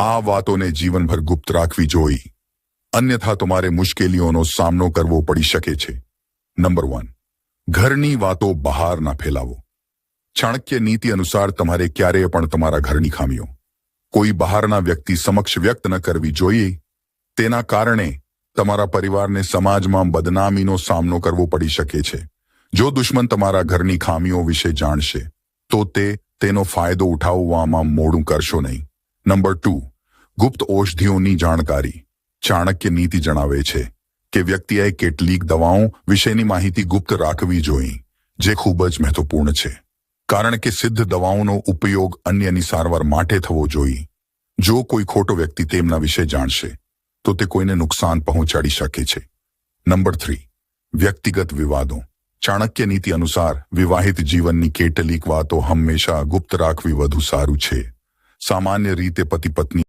આ વાતોને જીવનભર ગુપ્ત રાખવી જોઈ. અન્યથા તમારે મુશ્કેલીઓનો સામનો કરવો પડી શકે છે. નંબર વન ઘરની વાતો બહાર ના ફેલાવો. ચાણક્ય નીતિ અનુસાર તમારે ક્યારેય પણ તમારા ઘરની ખામીઓ. કોઈ બહારના વ્યક્તિ સમક્ષ વ્યક્ત ન કરવી જોઈએ. તેના કારણે તમારા પરિવારને સમાજમાં બદનામીનો સામનો કરવો પડી શકે છે. જો દુશ્મન તમારા ઘરની ખામીઓ વિશે જાણશે, તો તે તેનો ફાયદો ઉઠાવવામાં મોડું કરશો નહીં. નંબર ટુ ગુપ્ત ઔષધિઓની જાણકારી, ચાણક્ય નીતિ જણાવે છે કે વ્યક્તિએ કેટલીક દવાઓ વિશેની માહિતી ગુપ્ત રાખવી જોઈએ જે ખૂબ જ મહત્વપૂર્ણ છે. કારણ કે સિદ્ધ દવાઓનો ઉપયોગ અન્યની સારવાર માટે થવો જોઈએ જો કોઈ ખોટો વ્યક્તિ તેમના વિશે જાણશે, તો તે કોઈને નુકસાન પહોંચાડી શકે છે. નંબર થ્રી, વ્યક્તિગત વિવાદો. ચાણક્ય નીતિ અનુસાર વિવાહિત જીવનની કેટલીક વાતો હંમેશા ગુપ્ત રાખવી વધુ સારું છે. સામાન્ય રીતે પતિ પત્ની